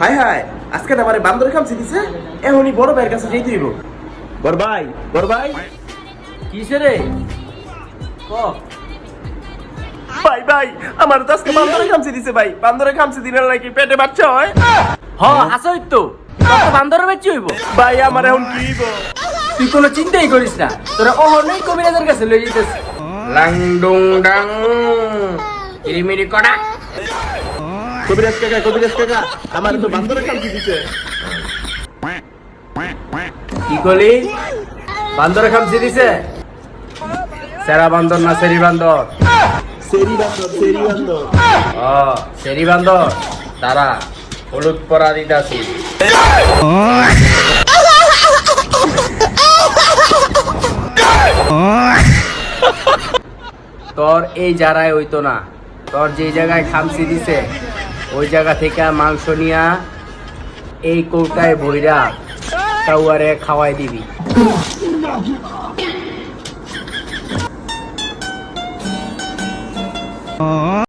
High high আজকে আমার বান্দর খামছি দিছে এখনই বড় ভাইয়ের কাছে যেতে হইব। বড় ভাই বড় ভাই। কিসে রে? ক? ভাই ভাই আমার তো আজকে বান্দরে খামছি দিছে ভাই। বান্দরে খামছি দিলে নাকি পেটে বাচ্চা হয়? হ আসই তো তোর তো বেচি হইব? ভাই আমার এখন কি হইব? তুই কোনো চিন্তাই করিস না। তোরা অহনই কবিরাজের কাছে লই যেতেছ লাং ডুং ডাং কিরিমিরি কড়া কবিরাজ কাকা কবিরাজ কাকা আমার তো বান্দরে দিছে কি করলি বান্দরে খামছি দিছে? সেরা বান্দর না সেরি বান্দর? সেরি বান্দর সেরি বান্দর। ও সেরি বান্দর? তারা হলুদ পরা দিতাছি। তোর এই জায়গায় হইতো না। তোর যে জায়গায় খামসি দিছে ওই জায়গা থেকে মাংস নিয়া এই কৌটায় বইরা কাউয়ারে খাওয়াই দিবি।